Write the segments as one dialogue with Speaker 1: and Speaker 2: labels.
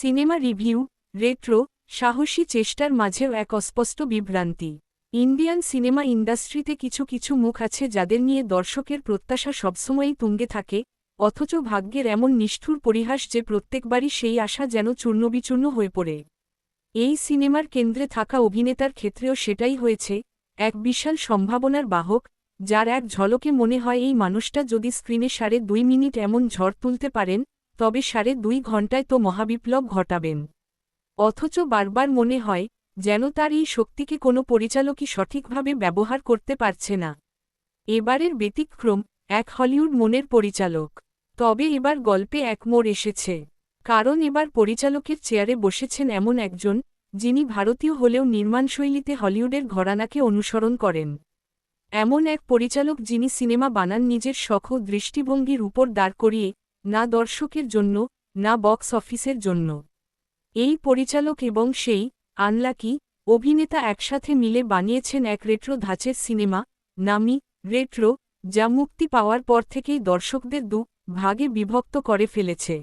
Speaker 1: Cinema review, retro, সাহসী চেষ্টার মাঝেও এক অস্পষ্ট বিভ্রান্তি। ইন্ডিয়ান সিনেমা ইন্ডাস্ট্রিতে কিছু কিছু মুখ আছে যাদের নিয়ে দর্শকের প্রত্যাশা সবসময়ই তুঙ্গে থাকে, অথচ ভাগ্যের এমন নিষ্ঠুর পরিহাস যে প্রত্যেকবারই সেই আশা যেন চূর্ণবিচূর্ণ হয়ে পড়ে। এই সিনেমার কেন্দ্রে থাকা অভিনেতার ক্ষেত্রেও সেটাই হয়েছে, এক বিশাল সম্ভাবনার বাহক, যার এক ঝলকে মনে হয় এই মানুষটা যদি স্ক্রিনে সাড়ে দুই মিনিট এমন ঝড় তুলতে পারেন তবে সাড়ে দুই ঘণ্টায় তো মহাবিপ্লব ঘটাবেন। অথচ বারবার মনে হয়, যেন তার এই শক্তিকে কোনো পরিচালকই সঠিকভাবে ব্যবহার করতে পারছে না। এবারের ব্যতিক্রম, এক হলিউড মনের পরিচালক। তবে এবার গল্পে এক মোড় এসেছে। কারণ এবার পরিচালকের চেয়ারে বসেছেন এমন একজন, যিনি ভারতীয় হলেও নির্মাণশৈলীতে হলিউডের ঘরানাকে অনুসরণ করেন। এমন এক পরিচালক যিনি সিনেমা বানান নিজের শখ দৃষ্টিভঙ্গির উপর দাঁড় করিয়ে না দর্শকের জন্য, না বক্স অফিসের জন্য। এই পরিচালক এবং সেই, আনলাকি, অভিনেতা একসাথে মিলে বানিয়েছেন এক রেট্রো ধাঁচের সিনেমা, নামি, রেট্রো, যা মুক্তি পাওয়ার পর থেকেই দর্শকদের দু ভাগে বিভক্ত করে ফেলেছে।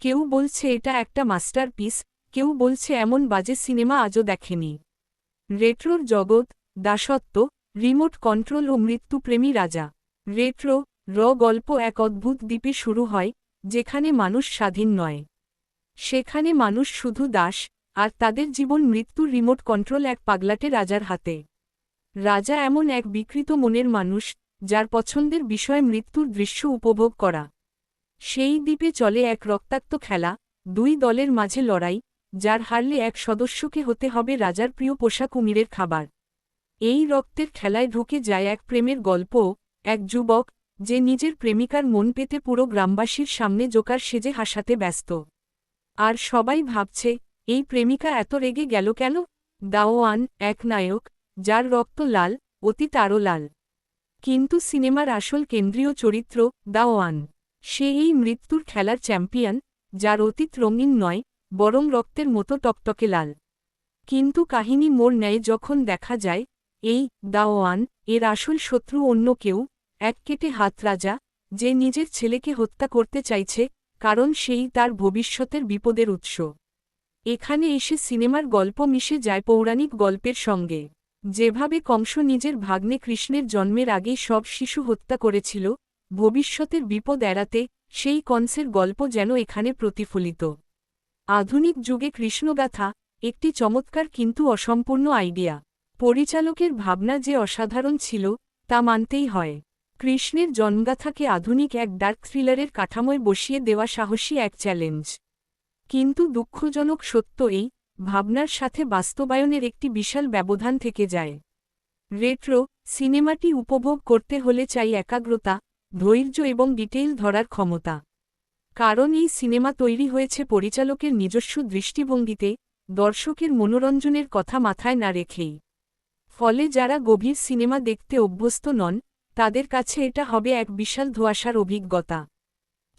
Speaker 1: কেউ বলছে এটা একটা মাস্টারপিস কেউ বলছে এমন বাজে সিনেমা আজও দেখেনি। রেট্রোর জগৎ, দাসত্ব, রিমোট কন্ট্রোল ও মৃত্যুপ্রেমী রাজা। রেট্রো র গল্প এক অদ্ভুত দ্বীপে শুরু হয়, যেখানে মানুষ স্বাধীন নয়। সেখানে মানুষ শুধু দাস, আর তাদের জীবন মৃত্যুর রিমোট কন্ট্রোল এক পাগলাটে রাজার হাতে। রাজা এমন এক বিকৃত মনের মানুষ, যার পছন্দের বিষয় মৃত্যুর দৃশ্য উপভোগ করা। সেই দ্বীপে চলে এক রক্তাক্ত খেলা, দুই দলের মাঝে লড়াই, যার হারলে এক সদস্যকে হতে হবে রাজার প্রিয় পোষা কুমিরের খাবার। এই রক্তের খেলায় ঢুকে যায় এক প্রেমের গল্প, এক যুবক যে নিজের প্রেমিকার মন পেতে পুরো গ্রামবাসীর সামনে জোকার সেজে হাসাতে ব্যস্ত। আর সবাই ভাবছে, এই প্রেমিকা এত রেগে গেল কেন? দাওয়ান, এক নায়ক, যার রক্ত লাল, অতি তারও লাল কিন্তু সিনেমার আসল কেন্দ্রীয় চরিত্র, দাওয়ান। সে এই মৃত্যুর খেলার চ্যাম্পিয়ন, যার অতীত রঙিন নয়, বরং রক্তের মতো টকটকে লাল। কিন্তু কাহিনী মোর ন্যায় যখন দেখা যায়, এই, দাওয়ান, এর আসল শত্রু অন্য কেউ এক কেটে হাত রাজা, যে নিজের ছেলেকে হত্যা করতে চাইছে, কারণ সেই তার ভবিষ্যতের বিপদের উৎস। এখানে এসে সিনেমার গল্প মিশে যায় পৌরাণিক গল্পের সঙ্গে। যেভাবে কংস নিজের ভাগ্নে কৃষ্ণের জন্মের আগেই সব শিশু হত্যা করেছিল, ভবিষ্যতের বিপদ এড়াতে সেই কংসের গল্প যেন এখানে প্রতিফলিত। আধুনিক যুগে কৃষ্ণগাথা একটি চমৎকার কিন্তু অসম্পূর্ণ আইডিয়া। পরিচালকের ভাবনা যে অসাধারণ ছিল, তা মানতেই হয়। কৃষ্ণের জন্মগাথাকে আধুনিক এক ডার্ক থ্রিলারের কাঠামোয় বসিয়ে দেওয়া সাহসী এক চ্যালেঞ্জ। কিন্তু দুঃখজনক সত্য এই, ভাবনার সাথে বাস্তবায়নের একটি বিশাল ব্যবধান থেকে যায়। রেট্রো, সিনেমাটি উপভোগ করতে হলে চাই একাগ্রতা, ধৈর্য এবং ডিটেইল ধরার ক্ষমতা। কারণ এই সিনেমা তৈরি হয়েছে পরিচালকের নিজস্ব দৃষ্টিভঙ্গিতে, দর্শকের মনোরঞ্জনের কথা মাথায় না রেখেই। ফলে যারা গভীর সিনেমা দেখতে অভ্যস্ত নন তাদের কাছে এটা হবে এক বিশাল ধোয়াশার অভিজ্ঞতা।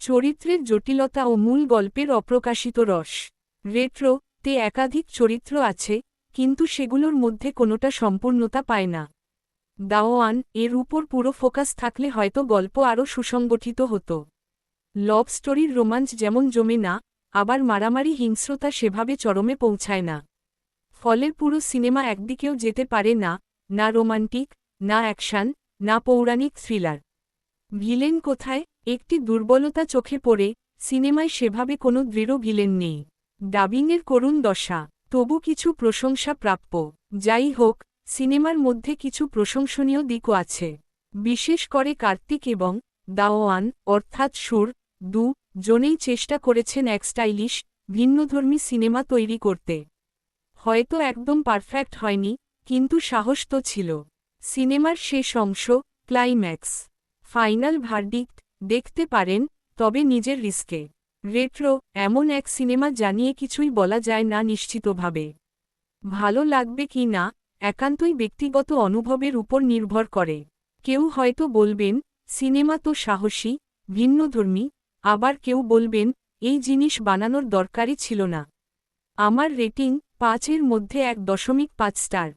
Speaker 1: চরিত্রের জটিলতা ও মূল গল্পের অপ্রকাশিত রস। রেট্রো তে একাধিক চরিত্র আছে, কিন্তু সেগুলোর মধ্যে কোনোটা সম্পূর্ণতা পায় না। দাওয়ান, এর উপর পুরো ফোকাস থাকলে হয়তো গল্প আরও সুসংগঠিত হতো। লভ স্টোরির রোমাঞ্চ যেমন জমে না, আবার মারামারি হিংস্রতা সেভাবে চরমে পৌঁছায় না। ফলের পুরো সিনেমা একদিকেও যেতে পারে না না রোমান্টিক, না অ্যাকশান না পৌরাণিক থ্রিলার। ভিলেন কোথায়? একটি দুর্বলতা চোখে পড়ে, সিনেমায় সেভাবে কোনো দৃঢ় ভিলেন নেই। ডাবিংয়ের করুণ দশা, তবু কিছু প্রশংসা প্রাপ্য। যাই হোক, সিনেমার মধ্যে কিছু প্রশংসনীয় দিকও আছে। বিশেষ করে কার্তিক এবং দাওয়ান, অর্থাৎ সুর, দু, জনেই চেষ্টা করেছেন এক স্টাইলিশ, ভিন্নধর্মী সিনেমা তৈরি করতে। হয়তো একদম পারফেক্ট হয়নি, কিন্তু সাহস তো ছিল। সিনেমার শেষ অংশ, ক্লাইম্যাক্স। ফাইনাল ভার্ডিক্ট, দেখতে পারেন, তবে নিজের রিস্কে। রেট্রো, এমন এক সিনেমা জানিয়ে কিছুই বলা যায় না নিশ্চিতভাবে। ভালো লাগবে কি না, একান্তই ব্যক্তিগত অনুভবের উপর নির্ভর করে। কেউ হয়তো বলবেন, সিনেমা তো সাহসী, ভিন্নধর্মী, আবার কেউ বলবেন, এই জিনিস বানানোর দরকারই ছিল না। আমার রেটিং, পাঁচের মধ্যে এক দশমিক পাঁচ স্টার।